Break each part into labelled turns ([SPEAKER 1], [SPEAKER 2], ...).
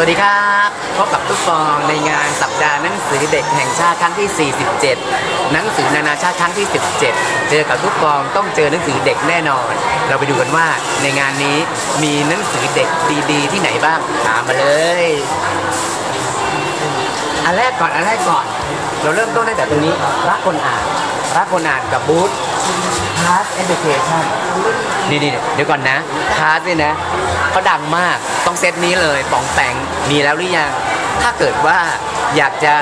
[SPEAKER 1] สวัสดีครับ พบกับทุกฟองในงานสัปดาห์หนังสือเด็กแห่งชาติครั้งที่ 47 หนังสือนานาชาติครั้งที่ 17 เจอกับทุกฟองต้องเจอหนังสือเด็กแน่นอน เราไปดูกันว่าในงานนี้มีหนังสือเด็กดีๆ ที่ไหนบ้างตามมาเลย อันแรกก่อนอันแรกก่อน เราเริ่มต้นตั้งแต่ตรงนี้ รักคนอ่าน รักคนอ่านกับบูธ Class Education นี่นี่เดี๋ยวก่อนนะคลาสเนี่ยนะเขาดังมากต้องเซตนี้เลยป๋องแปงมีแล้วหรือยัง ถ้าเกิดว่าอยากจะ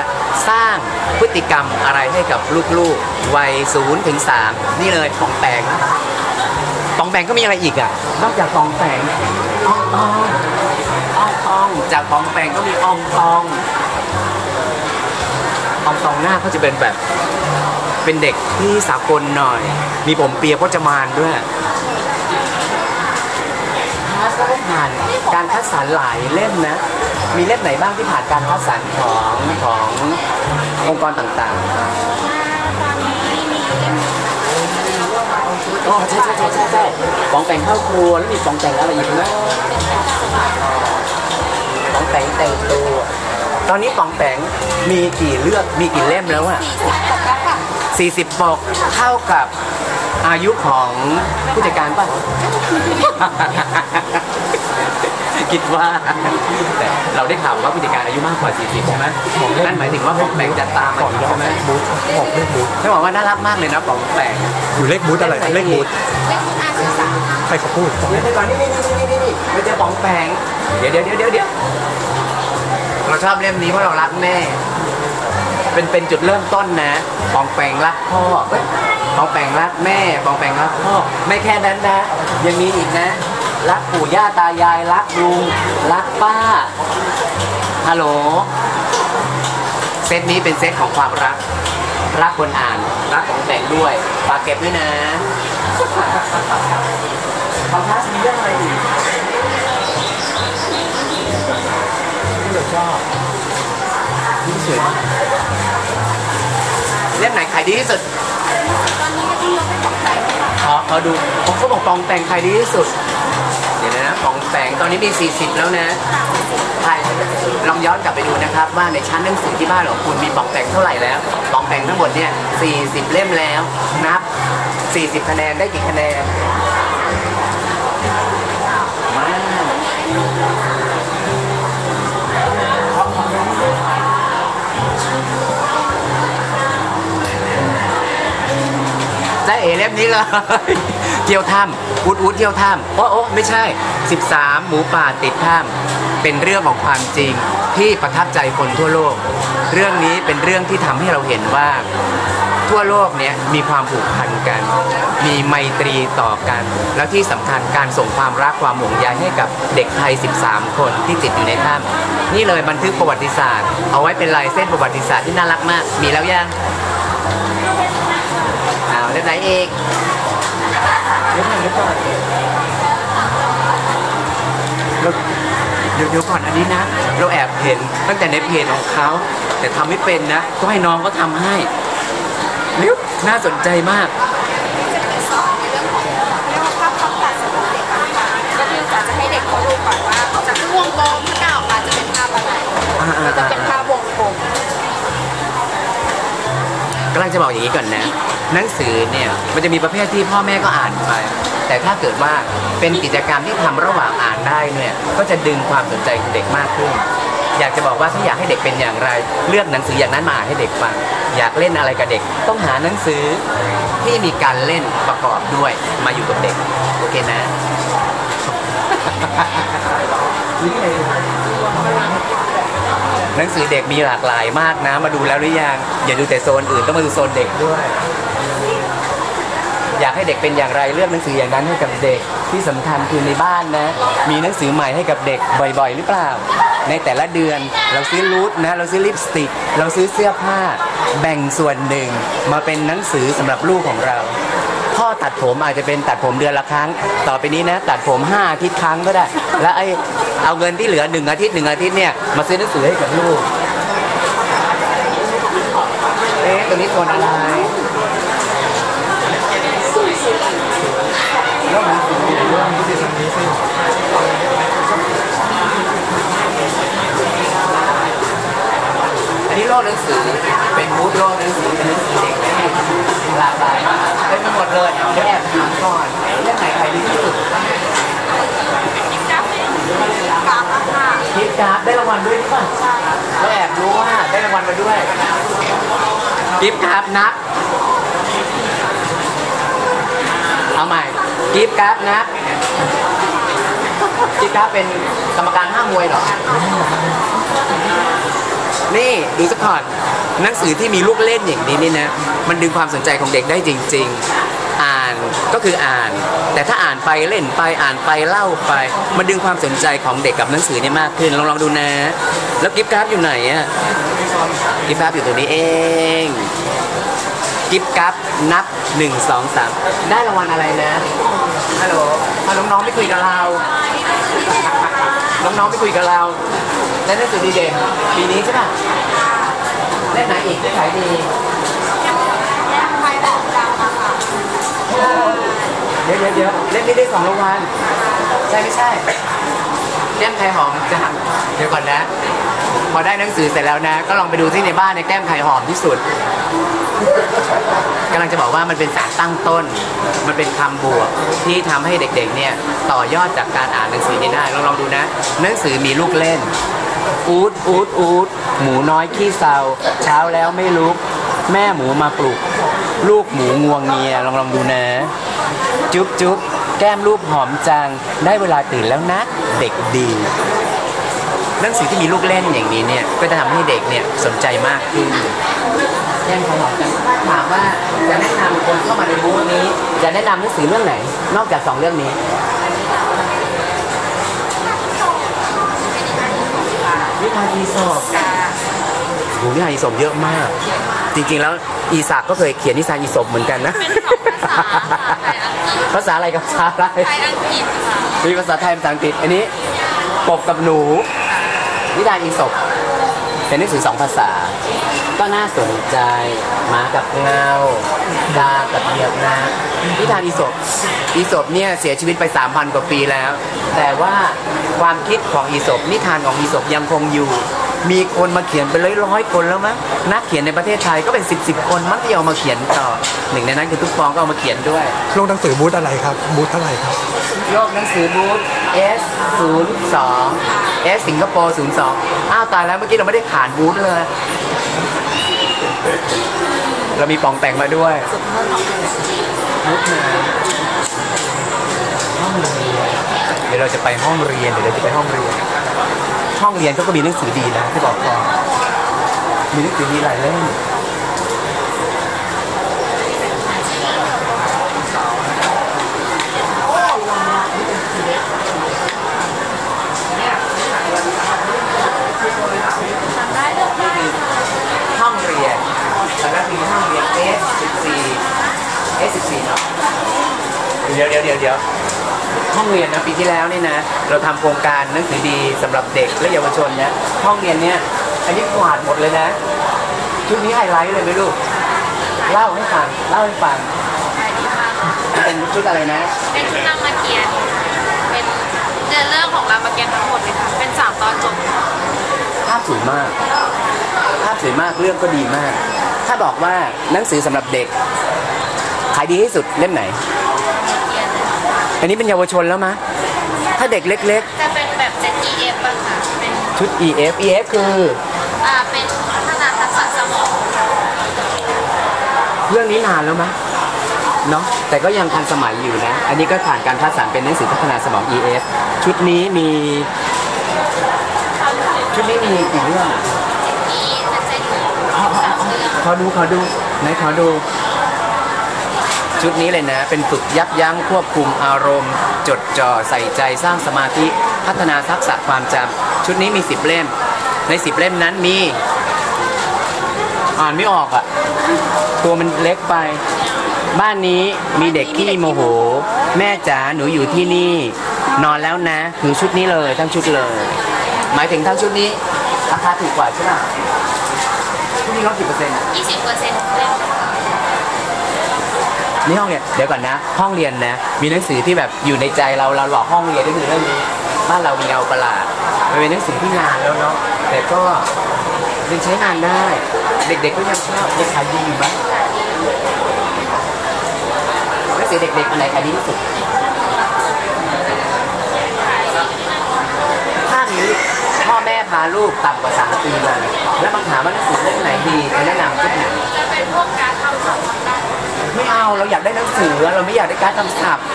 [SPEAKER 1] สร้างพฤติกรรมอะไรให้กับลูกๆวัยศูนย์ถึงสามนี่เลยป๋องแปงป๋องแปงก็มีอะไรอีกอะ นอกจากป๋องแปงอ่องตองอ่องตองจากป๋องแปงก็มีอ่องตอง อ่องตองหน้าเขาจะเป็นแบบ เป็นเด็กที่สากลหน่อย มีผมเปียพจมานด้วยคลาสก็ได้ผ่านการคัดสรรหลายเล่มนะ มีเล่มไหนบ้างที่ผ่านการคัดสรรของขององค์กรต่างๆอ๋อใช่ใช่ใช่ใช่ใช่ปองแต่งเข้าครัวแล้วมีปองแต่งอะไรอีกนะปองแต่งแต่งตัว ตอนนี้ปองแต่งมีกี่เลือกมีกี่เล่มแล้วอะ40ปกเท่ากับอายุของผู้จัดการป่ะ คิดว่าแต่เราได้ข่าวว่าผู้จัดการอายุมากกว่า 40 ใช่ไหมนั่นหมายถึงว่าปองแปงจะตามมาอีกใช่ไหม
[SPEAKER 2] บูธบอกเลขบูธ
[SPEAKER 1] เขาบอกว่าน่ารักมากเลยนะปองแปง
[SPEAKER 2] อยู่เลขบูธอะไรเลขบูธใครเขาพูด
[SPEAKER 1] เดี๋ยวก่อนนี่นี่นี่นี่นี่ไม่ใช่ปองแปงเดี๋ยวเดี๋ยวเดี๋ยวเดี๋ยว เราชอบเล่มนี้เพราะเรารักแม่ เป็นเป็นจุดเริ่มต้นนะปองแปงรักพ่อเอ้ยปองแปงรักแม่ปองแปงรักพ่อไม่แค่นั้นนะ ยังมีอีกนะ รักปู่ย่าตายายรักลุงรักป้าฮัลโหลเซตนี้เป็นเซตของความรัก รักคนอ่านรักของแต่งด้วยฝากเก็บด้วยนะของคลาสมีเรื่องอะไรอีก ที่เราชอบนี่สวยมากเล่มไหนขายดีที่สุดขอขอดูผมเขาบอกปองแต่งใครดีที่สุด เดี๋ยวนะปองแต่งตอนนี้มี 40 แล้วนะใช่ลองย้อนกลับไปดูนะครับ ว่าในชั้นหนังสือที่บ้านของคุณมีปองแต่งเท่าไหร่แล้วปองแต่งทั้งหมดเนี่ย40 เล่มแล้วนับ 40 คะแนนได้กี่คะแนน ได้เอเล่มนี้เลยเที่ยวถ้ำอุดอุดเที่ยวถ้ำโอ้โอ้ไม่ใช่ 13 หมูป่าติดถ้ำเป็นเรื่องของความจริงที่ประทับใจคนทั่วโลก เรื่องนี้เป็นเรื่องที่ทำให้เราเห็นว่าทั่วโลกเนี้ยมีความผูกพันกัน มีไมตรีต่อกัน แล้วที่สำคัญการส่งความรักความห่วงใยให้กับเด็กไทย 13 คนที่ติดอยู่ในถ้ำนี่เลยบันทึกประวัติศาสตร์ เอาไว้เป็นลายเส้นประวัติศาสตร์ที่น่ารักมาก มีแล้วยัง เอาเล่มไหนอีกเล่มไหนเล่มก่อนเราเดี๋ยวเดี๋ยวก่อนอันนี้นะ เราแอบเห็นตั้งแต่ในเพจของเขา แต่ทำไม่เป็นนะ ก็ให้น้องเขาทำให้นิ้วน่าสนใจมาก
[SPEAKER 3] สอนในเรื่องของเรียกว่าภาพความตัดสำหรับเด็กนะคะก็คือจะให้เด็กเขาดูก่อนว่าจากที่วงกลมถ้าก้าวออกมาจะเป็นภาพอะไร
[SPEAKER 1] อ่าๆๆ
[SPEAKER 3] จะเป็นภาพวงกลม
[SPEAKER 1] กำลังจะบอกอย่างนี้ก่อนนะ หนังสือเนี่ยมันจะมีประเภทที่พ่อแม่ก็อ่านไป แต่ถ้าเกิดว่าเป็นกิจกรรมที่ทำระหว่างอ่านได้เนี่ยก็จะดึงความสนใจของเด็กมากขึ้น อยากจะบอกว่าถ้าอยากให้เด็กเป็นอย่างไร เลือกหนังสืออย่างนั้นมาอ่านให้เด็กฟังอยากเล่นอะไรกับเด็ก ต้องหาหนังสือที่มีการเล่นประกอบด้วยมาอยู่กับเด็กโอเคนะหนังสือเด็กมีหลากหลายมากนะ มาดูแล้วหรือยัง อย่าดูแต่โซนอื่น ต้องมาดูโซนเด็กด้วย อยากให้เด็กเป็นอย่างไรเลือกหนังสืออย่างนั้นให้กับเด็กที่สำคัญคือในบ้านนะ มีหนังสือใหม่ให้กับเด็กบ่อย ๆ หรือเปล่า ในแต่ละเดือนเราซื้อรูทนะเราซื้อลิปสติก เราซื้อเสื้อผ้า แบ่งส่วนหนึ่งมาเป็นหนังสือสำหรับลูกของเราพ่อตัดผมอาจจะเป็นตัดผมเดือนละครั้ง ต่อไปนี้นะ ตัดผม5อาทิตย์ครั้งก็ได้ แล้วไอเอาเงินที่เหลือหนึ่งอาทิตย์หนึ่งอาทิตย์เนี่ยมาซื้อหนังสือให้กับลูกเอ๊ะตัวนี้โซนอะไร แล้วหนังสือนี้โลกหนังสือ เป็นบูธโลกหนังสือเป็นหนังสือเด็กได้หลากหลายเต็มไปหมดเลยเดี๋ยวแอบถามก่อนเรื่องไหนขายดีที่สุด
[SPEAKER 3] กราฟอะค่ะ
[SPEAKER 1] คิดการ์ดได้รางวัลด้วยหรือเปล่าแล้วแอบรู้ว่าได้รางวัลมาด้วยกิฟต์การ์ดนับ เอาใหม่กิฟต์การ์ดนับกิฟต์การ์ดเป็นกรรมการห้ามมวยเหรอ นี่ดูสักก่อนหนังสือที่มีลูกเล่นอย่างนี้นี่นะ มันดึงความสนใจของเด็กได้จริง ๆ อ่านก็คืออ่าน แต่ถ้าอ่านไปเล่นไปอ่านไปเล่าไป มันดึงความสนใจของเด็กกับหนังสือเนี่ยมากขึ้นลองลองดูนะ แล้วกิฟต์การ์ดอยู่ไหนอะกิฟต์การ์ดอยู่ตรงนี้เอง กิฟต์การ์ดนับหนึ่งสองสามได้รางวัลอะไรนะ ฮัลโหลถ้าน้องๆไม่คุยกับเรา น้องๆไม่คุยกับเราและหนังสือดีเด่นปีนี้ใช่ป่ะเล่นไหนอีกที่ขายดี
[SPEAKER 3] ใครบอกกรา
[SPEAKER 1] เดี๋ยวเดี๋ยวเดี๋ยวเล่นนี้ได้สองรางวัลใช่ไม่ใช่ แก้มไทยหอมจังเดี๋ยวก่อนนะ พอได้หนังสือเสร็จแล้วนะ ก็ลองไปดูที่ในบ้านในแก้มไทยหอมที่สุดกำลังจะบอกว่ามันเป็นสารตั้งต้น มันเป็นคำบวกที่ทำให้เด็กๆเนี่ยต่อยอดจากการอ่านหนังสือนี้ได้ลองลองดูนะ หนังสือมีลูกเล่น อูดอูดอูดหมูน้อยขี้เศร้าเช้าแล้วไม่ลุก แม่หมูมาปลุก ลูกหมูงวงเงียลองลองดูนะ จุ๊บจุ๊บ แก้มรูปหอมจัง ได้เวลาตื่นแล้วนะ เด็กดีหนังสือที่มีลูกเล่นอย่างนี้เนี่ย ก็จะทำให้เด็กเนี่ยสนใจมากขึ้นแก้มหอมจังถามว่าจะแนะนำคนเข้ามาในบูธนี้ จะแนะนำหนังสือเรื่องไหน นอกจากสองเรื่องนี้นิทานอีสปโหนิทานอีสปเยอะมาก จริงๆแล้วอีสากก็เคยเขียนนิทานอีสปเหมือนกันนะ
[SPEAKER 3] เป็นสองภาษา ค่ะไทยอังกฤษ
[SPEAKER 1] ภาษาอะไรกับภาษาอะไร
[SPEAKER 3] ไทยอังกฤษค่ะ
[SPEAKER 1] มีภาษาไทยภาษาอังกฤษ อันนี้กบกับหนู นิทานอีสปเป็นหนังสือสองภาษา ก็น่าสนใจหมากับเงาดากับเหยียบนะนิทานอีสปอีสปเนี่ยเสียชีวิตไป 3,000 กว่าปีแล้ว แต่ว่าความคิดของอีสปนิทานของอีสปยังคงอยู่ มีคนมาเขียนเป็นร้อยๆคนแล้วมั้งนักเขียนในประเทศไทยก็เป็น 10บสคนมั้งที่เอามาเขียนต่อหนึ่งในนั้นคือทุกฟองก็เอามาเขียนด้วย
[SPEAKER 2] โลกหนังสือบูธอะไรครับบูธเท่าไหร่ครับ
[SPEAKER 1] โลกหนังสือบูธ S 0 2 S สิงคโปร์02อ้าวตายแล้วเมื่อกี้เราไม่ได้ผ่านบูธเลย เรามีปองแต่งมาด้วยบูธไหนห้องเรียนเดี๋ยวเราจะไปห้องเรียนเดี๋ยวเราจะไปห้องเรียน ห้องเรียนเขาก็มีหนังสือดีนะที่บอกก่อนมีหนังสือดีหลายเล่มห้องเรียนสำนักพิมพ์ห้องเรียน S14 S14 เนาะเดี๋ยวเดี๋ยวเดี๋ยวเดี๋ยว ห้องเรียนนะปีที่แล้วนี่นะ เราทำโครงการหนังสือดีสำหรับเด็กและเยาวชนเนี่ยห้องเรียนเนี่ยอันนี้กวาดหมดเลยนะ ชุดนี้ไฮไลท์เลยไหมลูกเล่าให้ฟังเล่าให้ฟังเป็นชุดอะไรนะ
[SPEAKER 3] เป็นชุดรามเกียรติ์เป็นเดินเรื่องของรามเกียรติ์ทั้งหมดเลยค่ะเป็นสามตอนจบ
[SPEAKER 1] ภาพสวยมาก ภาพสวยมากเรื่องก็ดีมาก ถ้าบอกว่าหนังสือสำหรับเด็กขายดีที่สุดเล่มไหน อันนี้เป็นเยาวชนแล้วมะ ถ้าเด็กเล็ก
[SPEAKER 3] จะเป็นแบบ ZEF อะค่ะเป็น
[SPEAKER 1] ๆ ชุด EF EF คือ
[SPEAKER 3] อ่าเป็นพัฒนาทักษะสมอง
[SPEAKER 1] เรื่องนี้นานแล้วมะเนาะแต่ก็ยังทันสมัยอยู่นะ อันนี้ก็ผ่านการคัดสรรเป็นหนังสือพัฒนาสมอง EF ชุดนี้มีชุดนี้มีกี่เรื่องอะ
[SPEAKER 3] นี้จะเป็นสามเรื่อง
[SPEAKER 1] ขอดูขอดูไหนขอดู ชุดนี้เลยนะ เป็นฝึกยับยั้งควบคุมอารมณ์ จดจ่อใส่ใจสร้างสมาธิ พัฒนาทักษะความจำชุดนี้มี 10 เล่ม ใน 10 เล่มนั้นมี อ่านไม่ออกอะ่ะ ตัวมันเล็กไป บ้านนี้มีเด็กขี้โมโห แม่จ๋าหนูอยู่ที่นี่ นอนแล้วนะคือชุดนี้เลยทั้งชุดเลย หมายถึงทั้งชุดนี้ราคาถูกกว่าใช่ไหมชุดนี้ลดกี่เปอร์เซ็นต์
[SPEAKER 3] 20เปอร์เซ็นต์
[SPEAKER 1] นี่ห้องเรียนเดี๋ยวก่อนนะ ห้องเรียนนะ มีหนังสือที่แบบอยู่ในใจเราเราหลอกห้องเรียนก็คือเรื่องนี้บ้านเรามีเงาประหลาดมันเป็นหนังสือที่นานแล้วเนาะแต่ก็ยังใช้งานได้ เด็ก ๆก็ยังชอบยังขายดีอยู่ไหมหนังสือเด็กๆอันไหนขายดีที่สุดถ้ามีพ่อแม่พาลูกต่ำกว่าสามปีมาแล้วมาถามว่าหนังสือเล่มไหนดีจะแนะนำเล่มไหน
[SPEAKER 3] จะเป็นพวกการทำสอง ได้
[SPEAKER 1] ไม่เอาเราอยากได้หนังสือเราไม่อยากได้การดคำศัพท์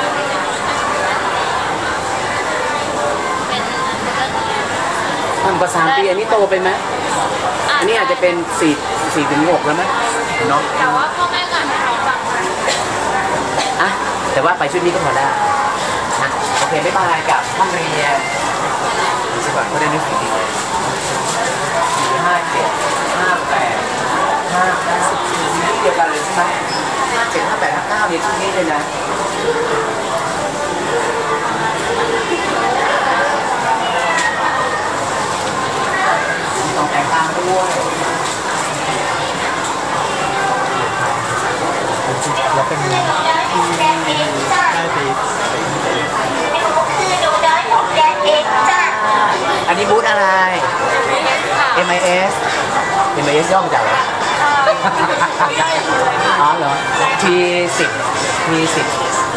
[SPEAKER 1] ต่ำกว่าสามปีอันนี้โตไปไหมอันนี้อาจจะเป็นสี่สี่ถึงหกแล้วไหมเนาะ
[SPEAKER 3] แต่ว่าพ่อแม่งานเขาฟัง
[SPEAKER 1] อะแต่ว่าไปชุดนี้ก็พอได้นะโอเคไม่บายกับห้องเรียนดูสิก่อนเขาได้หนังสือดีสี่ห้าเจ็ดห้าแปดห้าเก้าชุดเดียวกันเลยใช่ไหม ห้าเจ็ดห้าแปดห้าเก้าเนี่ยชุดนี้เลยนะต้องแต่งตามด้วย
[SPEAKER 2] แล้วเป็นได้
[SPEAKER 1] อันนี้บูธอะไร MIS MIS ย่อมาจากอะไร อ๋อเหรอ T10 T10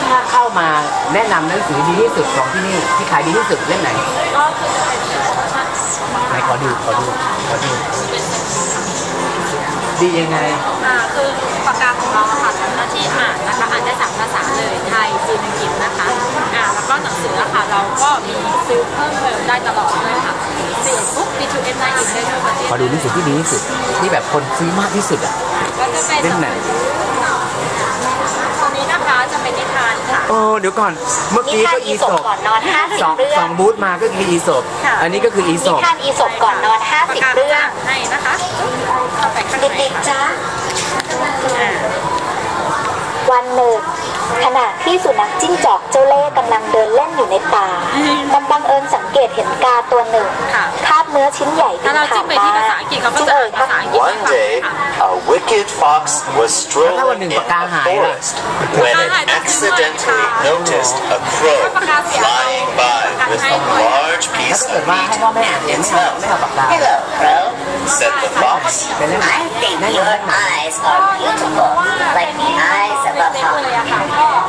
[SPEAKER 1] ถ้าเข้ามาแนะนำหนังสือดีที่สุดของที่นี่ที่ขายดีที่สุดเล่มไหน
[SPEAKER 3] ก็คือจะเป็น
[SPEAKER 1] ไหนขอดูขอดูขอดู ดียังไง
[SPEAKER 3] อ่าคือปากกาของเราอะค่ะทำหน้าที่อ่านนะคะอ่านได้สามภาษาเลยไทยจีนอังกฤษนะคะอ่าแล้วก็หนังสืออะค่ะเราก็มีซื้อเพิ่มเติมได้ตลอดด้วยค่ะเสียบุ๊ก B2M ได้อีกได้ทั่วประเทศ
[SPEAKER 1] ขอดูหนังสือที่ดีที่สุด ที่แบบคนซื้อมากที่สุดอะ
[SPEAKER 3] ก็จะเป็น
[SPEAKER 1] เล่มไหน
[SPEAKER 3] ตัวนี้นะคะ จะเป็นนิทานค่ะ
[SPEAKER 1] โอ้เดี๋ยวก่อนเมื่อ
[SPEAKER 4] นิ
[SPEAKER 1] กี้
[SPEAKER 4] ทา
[SPEAKER 1] ก็
[SPEAKER 4] น
[SPEAKER 1] อี
[SPEAKER 4] อี
[SPEAKER 1] ศ
[SPEAKER 4] ศ
[SPEAKER 1] บ
[SPEAKER 4] บก่อนนอน
[SPEAKER 1] สอง
[SPEAKER 4] 50เรื่
[SPEAKER 1] ส
[SPEAKER 4] อ
[SPEAKER 1] องงบูธมาก็คืออีศบ
[SPEAKER 3] ค่ะ
[SPEAKER 1] อันนี้ก็คืออีศ
[SPEAKER 4] นิ
[SPEAKER 1] บ
[SPEAKER 4] ทานอีศบก่อนนอน
[SPEAKER 3] ปากกา
[SPEAKER 4] 50เรื่อง
[SPEAKER 3] ให้นะคะเข้าไปข้างใน
[SPEAKER 4] เด็กๆ
[SPEAKER 3] ค่ะ
[SPEAKER 4] จ้า
[SPEAKER 3] อ่า
[SPEAKER 4] วันหนึ่ง ขณะที่สุนัขจิ้งจอกเจ้าเล่ห์กำลังเดินเล่นอยู่ในป่า มันบังเอิญสังเกตเห็นกาตัวหนึ่ง
[SPEAKER 3] ค่ะ
[SPEAKER 4] คาบเนื้อชิ้นใหญ่บิ
[SPEAKER 3] ถ้านเรา
[SPEAKER 4] ผ่า
[SPEAKER 3] จิ้ม
[SPEAKER 4] น
[SPEAKER 3] ไป
[SPEAKER 4] มา
[SPEAKER 3] ที่ภาษาอังกฤษเขาก็
[SPEAKER 4] จึง
[SPEAKER 3] จะ
[SPEAKER 4] เอ่
[SPEAKER 3] อ่ายนภาษาอังกฤษให้
[SPEAKER 5] One
[SPEAKER 3] ฟัง
[SPEAKER 5] day,
[SPEAKER 3] ค่ะ
[SPEAKER 5] a wicked fox was
[SPEAKER 1] How
[SPEAKER 5] strolling
[SPEAKER 1] about
[SPEAKER 5] in
[SPEAKER 1] in Bacau
[SPEAKER 5] a
[SPEAKER 1] High?
[SPEAKER 5] forest when it accidentally noticed a crow flying by with a large
[SPEAKER 1] แล้ว
[SPEAKER 5] piece
[SPEAKER 1] ถ้าเกิด
[SPEAKER 5] of
[SPEAKER 1] ว่าให้
[SPEAKER 5] meat
[SPEAKER 1] พ่อแม่อ่าน
[SPEAKER 5] in
[SPEAKER 1] เอง
[SPEAKER 5] its
[SPEAKER 1] ไม่เอา
[SPEAKER 5] mouth.
[SPEAKER 1] ไม่เอาปากกา
[SPEAKER 6] Hello, Crow.
[SPEAKER 5] Said the fox,
[SPEAKER 6] I think your eyes are beautiful, like the eyes of a hawk.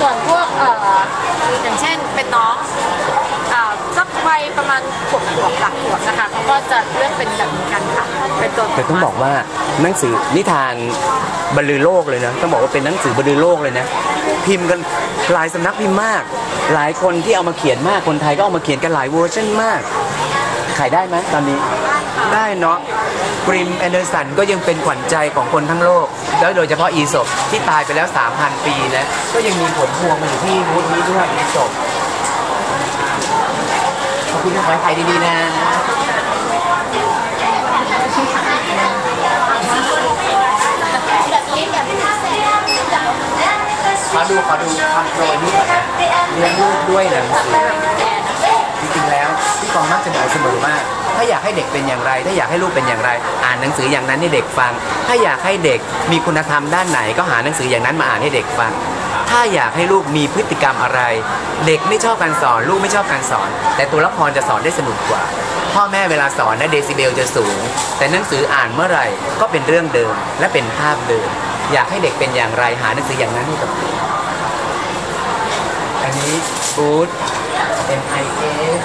[SPEAKER 3] ส่วนพวกเอ่ออย่างเช่นเป็นน้องอ่าสักวัยประมาณขวบขวบหลักขวบนะคะเขาก็จะเลือกเป็นแบบนี้กันค่ะเป็นตัว
[SPEAKER 1] แต่ต้องบอกว่าหนังสือนิทานบรรลือโลกเลยนะต้องบอกว่าเป็นหนังสือบรรลือโลกเลยนะพิมพ์กันหลายสำนักพิมพ์มาก หลายคนที่เอามาเขียนมากคนไทยก็เอามาเขียนกันหลายเวอร์ชันมาก ขายได้ไหมตอนนี้ ได้เนาะกริมแอนเดอร์สันก็ยังเป็นขวัญใจของคนทั้งโลก แล้วโดยเฉพาะอีศบที่ตายไปแล้ว 3,000 ปีนะ ก็ยังมีผลพวงมาอยู่ที่บูธนี้ด้วยอีศบขอบคุณที่ขอให้ขายดีๆนะขอดูขอดูคำโปรยนี่ก่อนนะเลี้ยงลูกด้วยหนังสือ เสมอว่าถ้าอยากให้เด็กเป็นอย่างไร ถ้าอยากให้ลูกเป็นอย่างไร อ่านหนังสืออย่างนั้นให้เด็กฟัง ถ้าอยากให้เด็กมีคุณธรรมด้านไหน ก็หาหนังสืออย่างนั้นมาอ่านให้เด็กฟัง ถ้าอยากให้ลูกมีพฤติกรรมอะไร เด็กไม่ชอบการสอน ลูกไม่ชอบการสอน แต่ตัวละครจะสอนได้สนุกกว่า พ่อแม่เวลาสอนนะเดซิเบลจะสูง แต่หนังสืออ่านเมื่อไหร่ก็เป็นเรื่องเดิมและเป็นภาพเดิม อยากให้เด็กเป็นอย่างไรหาหนังสืออย่างนั้นให้กับเด็กอันนี้บูธ MIS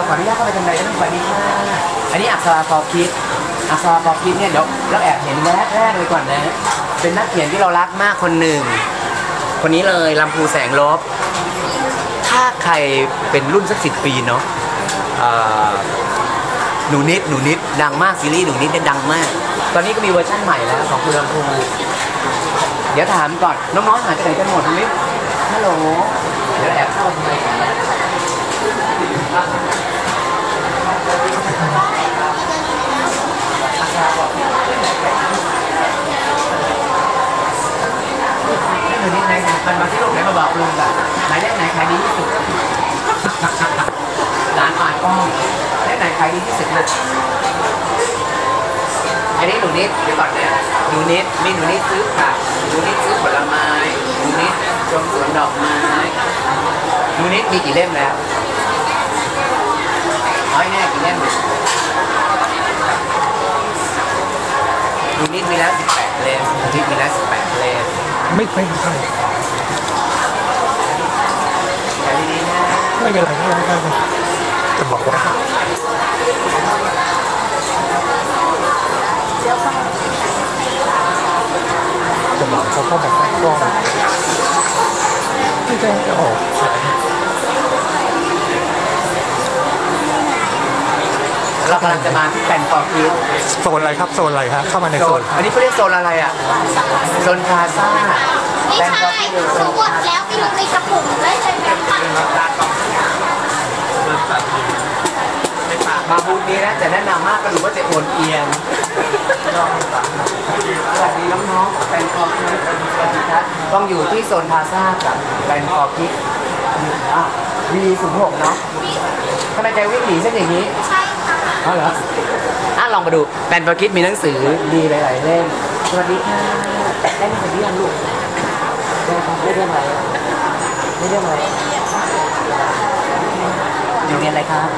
[SPEAKER 1] าขออนุ ญาเข้าไปทางในนะสวัสดีค่ะอันนี้อักษราพอคิดอักษราพอคิดเนี่ยเดี๋ยวเราแอบเห็นแวบแรกเลยก่อนนะ เป็นนักเขียนที่เรารักมากคนหนึ่ง คนนี้เลยลำพูแสงลบ ถ้าใครเป็นรุ่นสักสิบปีเนาะหนูนิดหนูนิดดังมากซีรีส์หนูนิดเนี่ยดังมาก ตอนนี้ก็มีเวอร์ชั่นใหม่แล้วของคุณลำพูเดี๋ยวถามก่อนน้องๆหายไปไหนกันหมดนิดฮัลโหลเดี๋ยวแอบเข้าไปในก่อนนะหนูนิดไหนมันมาที่โลกไหนมาบอกลุงกันไหนเลขไหนขายดีที่สุดร้านอ่านกล้องและไหนขายดีที่สุดลูกอันนี้หนูนิดเดี๋ยวก่อนนะหนูนิดมีหนูนิดซื้อผักหนูนิดซื้อผลไม้หนูนิดชมสวนดอกไม้หนูนิดมีกี่เล่มแล้วน้อยแน่กี่เล่ม หนูนิดมีแล้ว18 เล่มหนูนิดมีแล้ว18 เล่ม
[SPEAKER 7] ไม่ไม่ไม่
[SPEAKER 1] แต่ทีนี้นะ
[SPEAKER 7] ไม่เป็นไรไม่เป็นไรไม่เป็นไรจะบอกว่าจะบอกเขาเข้าแบบกล้องไม่ได้จะออก
[SPEAKER 1] เรากำลังจะมาที่แผ่นฟอร์คิว
[SPEAKER 7] โซนอะไรครับโซนอะไรครับเข้ามาใน
[SPEAKER 1] โซ
[SPEAKER 7] โซ
[SPEAKER 1] น
[SPEAKER 7] น
[SPEAKER 1] อันนี้เขาเรียกโซนอะไรอะ โซนพลาซ่า
[SPEAKER 2] ไม่
[SPEAKER 1] แผ่นฟ
[SPEAKER 2] ใช่
[SPEAKER 1] อร์คิว
[SPEAKER 2] เขาบดแล้วไปลงในกระปุกได้เลยแบบ
[SPEAKER 1] มาบูธนี้นะจะแนะนำมากก็รู้ว่าจะโอนเอียงสวัสดีน้องๆแฟนคอร์คิวสวัสดีครับต้องอยู่ที่โซนพลาซ่ากับแฟนคอร์คิววีศูนย์หกเนาะทำไมใจวิ่งหนีเช่นอย่างนี้
[SPEAKER 2] ใช่ค่ะ
[SPEAKER 1] อ๋อเหรออะลองมาดูแฟนคอร์คิวมีหนังสือดีหลายๆเล่มสวัสดีค่ะได้หนังสือหรือยังลูกได้ครับไม่เรื่องอะไรไม่เรื่องอะไรอยู่เรียนอะไรครับ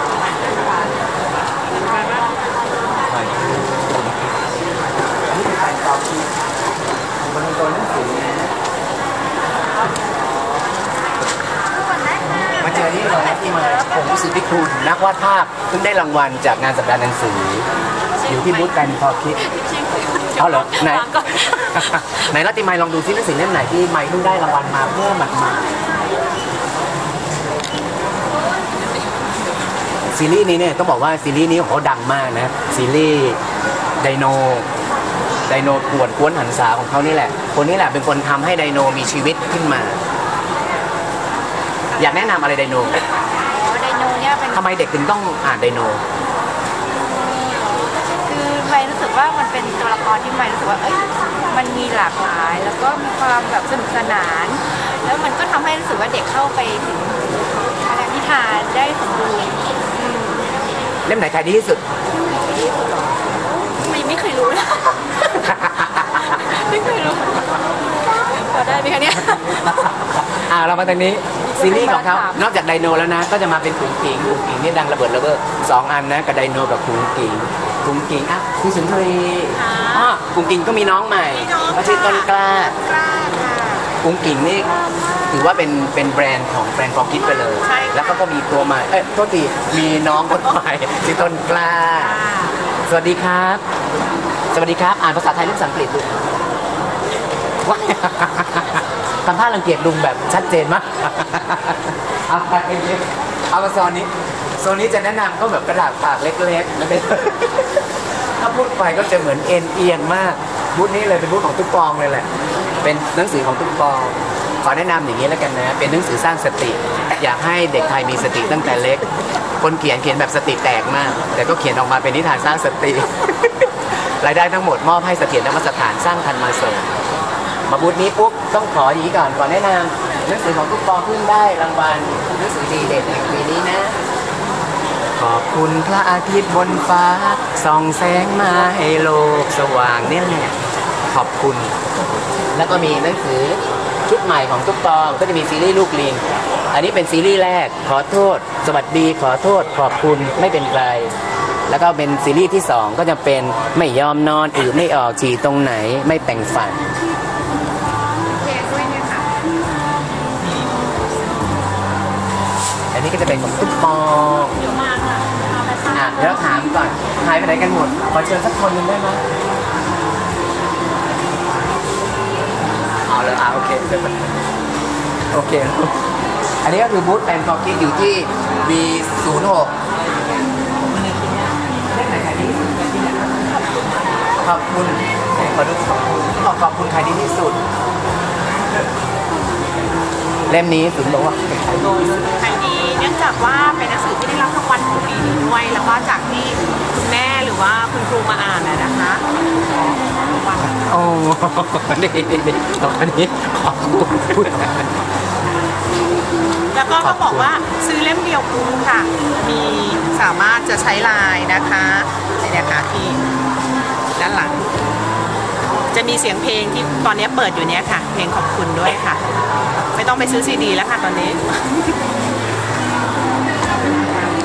[SPEAKER 1] นี่เป็นการตอบที่บนตัวหนังสือ นะมาเจอที่เลยที่มาผมสุทธิคุณนักวาดภาพเพิ่งได้รางวัลจากงานสัปดาห์หนังสืออยู่ที่บูธแฟนพอคิดเอาเหรอไหนไหนรัติไมลองดูซิหนังสือเล่มไหนที่ไมค์เพิ่งได้รางวัลมาเพื่อหมัดมาซีรีส์นี้เนี่ยต้องบอกว่าซีรีส์นี้เขาดังมากนะ ซีรีส์ไดโนไดโนกวนกวนหันษาของเขานี่แหละ คนนี้แหละเป็นคนทำให้ไดโนมีชีวิตขึ้นมา อยากแนะนำอะไรไดโน
[SPEAKER 3] ไดโนเนี่ยเป็น
[SPEAKER 1] ทำไมเด็กถึงต้องอ่านไดโน
[SPEAKER 3] คือไมรู้สึกว่ามันเป็นตัวละครที่ไมรู้สึกว่าเอ้ยมันมีหลากหลาย แล้วก็มีความแบบสนุกสนาน แล้วมันก็ทำให้รู้สึกว่าเด็กเข้าไปถึงอะไรนิทานได้สมบูรณ์อืม
[SPEAKER 1] เล่มไหนขายดีที่สุด
[SPEAKER 3] ไม่ไม่เคยรู้นะ ไม่เคยรู้พอได้ไหมคะเนี่ย
[SPEAKER 1] อ่าเรามาทางนี้ ซีรีส์ของเขา
[SPEAKER 3] ครับ
[SPEAKER 1] นอกจากไดโนแล้วนะ ก็จะมาเป็นขุงกิงขุงกิงนี่ดังระเบิดระเบ้อสองอันนะกับไดโนกับขุงกิงขุงกิงอะพี่สุนทรีอ๋อขุงกิงก็มีน้องใหม่เขาชื่อต้นกล้า
[SPEAKER 3] กล้าค่ะ
[SPEAKER 1] ขุงกิงนี่ถือว่าเป็นเป็นแบรนด์ของแบรนด์ฟอร์กิฟไปเลย
[SPEAKER 3] ใช่ค่ะ
[SPEAKER 1] แล้วก็ก็มีตัวใหม่ เอ้ยโทษทีมีน้องคนใหม่ชื่อต้นกล้า สวัสดีครับ สวัสดีครับ อ่านภาษาไทยหรือภาษาอังกฤษดูว้าย ทำท่ารังเกียจลุงแบบชัดเจนมากเอาไปเอามาโซนนี้โซนนี้จะแนะนำก็แบบกระดาษปากเล็กๆไม่เป็นถ้าพูดไปก็จะเหมือนเอ็นเอียงมากบูธนี้เลยเป็นบูธของตุ๊กปองเลยแหละ เป็นหนังสือของตุ๊กปอง ขอแนะนำอย่างนี้แล้วกันนะ เป็นหนังสือสร้างสติ อยากให้เด็กไทยมีสติตั้งแต่เล็ก คนเขียนเขียนแบบสติแตกมาก แต่ก็เขียนออกมาเป็นนิทานสร้างสติ รายได้ทั้งหมดมอบให้เสถียรธรรมสถานสร้างทันมาส่ง มาบูธนี้ปุ๊บต้องขออย่างนี้ก่อนก่อแนะนำหนังสือของทุกปองเพิ่งได้รางวัลหนังสือดีเด่นแห่งปีนี้นะ ขอบคุณพระอาทิตย์บนฟ้าส่องแสงมาให้โลกสว่างเนี่ยแหละขอบคุณ แล้วก็มีหนังสือชุดใหม่ของทุกตองก็จะมีซีรีส์ลูกลิง อันนี้เป็นซีรีส์แรก ขอโทษ สวัสดี ขอโทษ ขอบคุณ ไม่เป็นไร แล้วก็เป็นซีรีส์ที่สองก็จะเป็นไม่ยอมนอนอือไม่ออกฉี่ตรงไหน ไม่แต่งฝัน นี้ก็จะเป็นของตุ๊กปองอะเดี๋ยวถามก่อนหายไปไหนกันหมด ขอเชิญสักคนหนึ่งได้ไหมเอาเลยอะโอเคเดี๋ยวโอเค อันนี้ก็คือบูธแฟนฟอร์กิอยู่ที่ B06 ขไหนยดีที่สุดขอบคุณขอดูขอบคุณขอขอบคุณใครดีที่สุด เล่มนี้สุนบอกว่าขายดี ที่สุด
[SPEAKER 8] ขายดีเนื่องจากว่าเป็นหนังสือที่ได้รับรางวัลของปีนี้ด้วย แล้วก็จากที่คุณแม่หรือว่าคุณครูมาอ่านนะนะคะรางวัล
[SPEAKER 1] โอ้นี่นี่นี่อันนี้ขอบคุณพูด
[SPEAKER 8] แล้วก็ต้องบอกว่าซื้อเล่มเดียวคุ้มค่ะ มีสามารถจะใช้ไลน์นะคะนี่นะคะที่ด้านหลัง จะมีเสียงเพลงที่ตอนนี้เปิดอยู่เนี้ยค่ะ เพลงขอบคุณด้วยค่ะ ไม่ต้องไปซื้อซีดีแล้วค่ะตอนนี้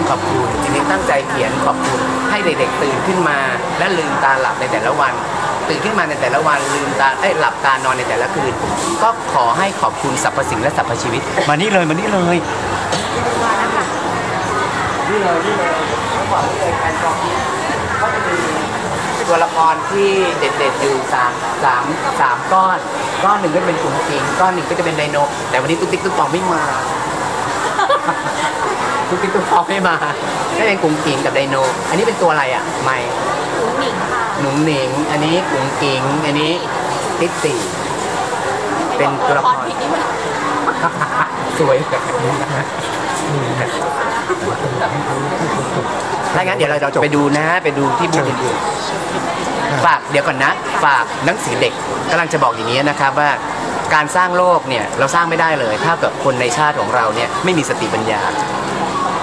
[SPEAKER 1] ขอบคุณทีนี้ตั้งใจเขียนขอบคุณให้เด็กๆตื่นขึ้นมา และลืมตาหลับในแต่ละวัน ตื่นขึ้นมาในแต่ละวันลืมตาเอ้ยหลับตานอนในแต่ละคืน ก็ขอให้ขอบคุณสรรพสิ่งและสรรพชีวิต มานี่เลยมานี่เลยนี่เลยนี่เลยต้องบอกนี่เลยแฟนกองนี้ก็จะมีตัวละครที่เด็ดๆอยู่สามสามสามก้อน ก้อนหนึ่งก็จะเป็นกลุ่มกิงก้อนหนึ่งก็จะเป็นไดโน แต่วันนี้ตุ๊กติ๊กตุ๊กปองไม่มา ทุกทีทุกพอไม่มาก็เป็นกุ้งกิงกับไดโน อันนี้เป็นตัวอะไรอะไม่
[SPEAKER 3] หนูหนิงค่ะ
[SPEAKER 1] หนุ่งหนิง อันนี้กุ้งกิงอันนี้ติ๊กตีเป็นตัวละคร
[SPEAKER 3] ผิดนี่มัน
[SPEAKER 1] สวยแบบนี้นะถ้างั้นเดี๋ยวเราจะไปดูนะ ไปดูที่บูธอื่นๆฝากเดี๋ยวก่อนนะ ฝากหนังสือเด็กกำลังจะบอกอย่างนี้นะครับว่าการสร้างโลกเนี่ยเราสร้างไม่ได้เลย ถ้าเกิดคนในชาติของเราเนี่ยไม่มีสติปัญญา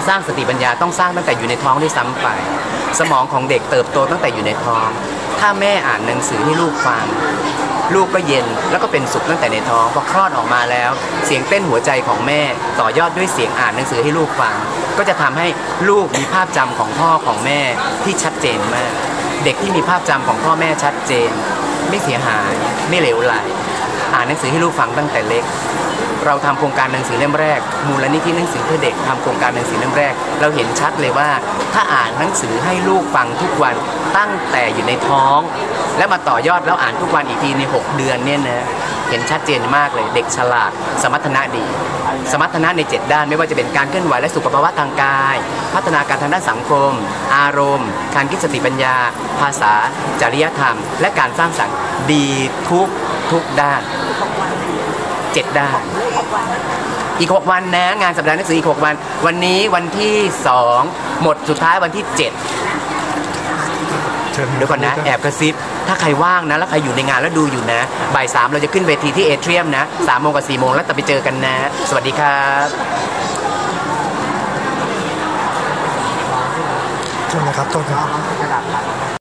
[SPEAKER 1] สร้างสติปัญญาต้องสร้างตั้งแต่อยู่ในท้องด้วยซ้ำไป สมองของเด็กเติบโตตั้งแต่อยู่ในท้อง ถ้าแม่อ่านหนังสือให้ลูกฟังลูกก็เย็นแล้วก็เป็นสุขตั้งแต่ในท้องพอคลอดออกมาแล้ว เสียงเต้นหัวใจของแม่ต่อยอดด้วยเสียงอ่านหนังสือให้ลูกฟัง ก็จะทำให้ลูกมีภาพจำของพ่อของแม่ที่ชัดเจนมาก เด็กที่มีภาพจำของพ่อแม่ชัดเจน ไม่เสียหายไม่เหลวไหลอ่านหนังสือให้ลูกฟังตั้งแต่เล็ก เราทำโครงการหนังสือเล่มแรก มูลนิธิหนังสือเพื่อเด็กทำโครงการหนังสือเล่มแรก เราเห็นชัดเลยว่า ถ้าอ่านหนังสือให้ลูกฟังทุกวันตั้งแต่อยู่ในท้อง แล้วมาต่อยอดแล้วอ่านทุกวันอีกทีใน 6 เดือนเนี่ยนะเห็นชัดเจนมากเลยเด็กฉลาด สมรรถนะดี สมรรถนะใน 7 ด้านไม่ว่าจะเป็นการเคลื่อนไหวและสุขภาวะทางกาย พัฒนาการทางด้านสังคม อารมณ์ การคิดสติปัญญา ภาษา จริยธรรม และการสร้างสรรค์ดีทุกทุกด้านเจ็ดด้าน อีก 6 วันนะ งานสัปดาห์หนังสืออีก 6 วัน วันนี้วันที่ 2 หมดสุดท้ายวันที่ 7
[SPEAKER 7] เชิญ
[SPEAKER 1] เดี๋ยวก่อนนะ แอบกระซิบ ถ้าใครว่างนะ แล้วใครอยู่ในงานแล้วดูอยู่นะ บ่ายสามเราจะขึ้นเวทีที่เอเทียมนะสามโมงกับสี่โมงแล้วจะไปเจอกันนะ สวัสดีครับ
[SPEAKER 7] โทษนะครับโทษครับ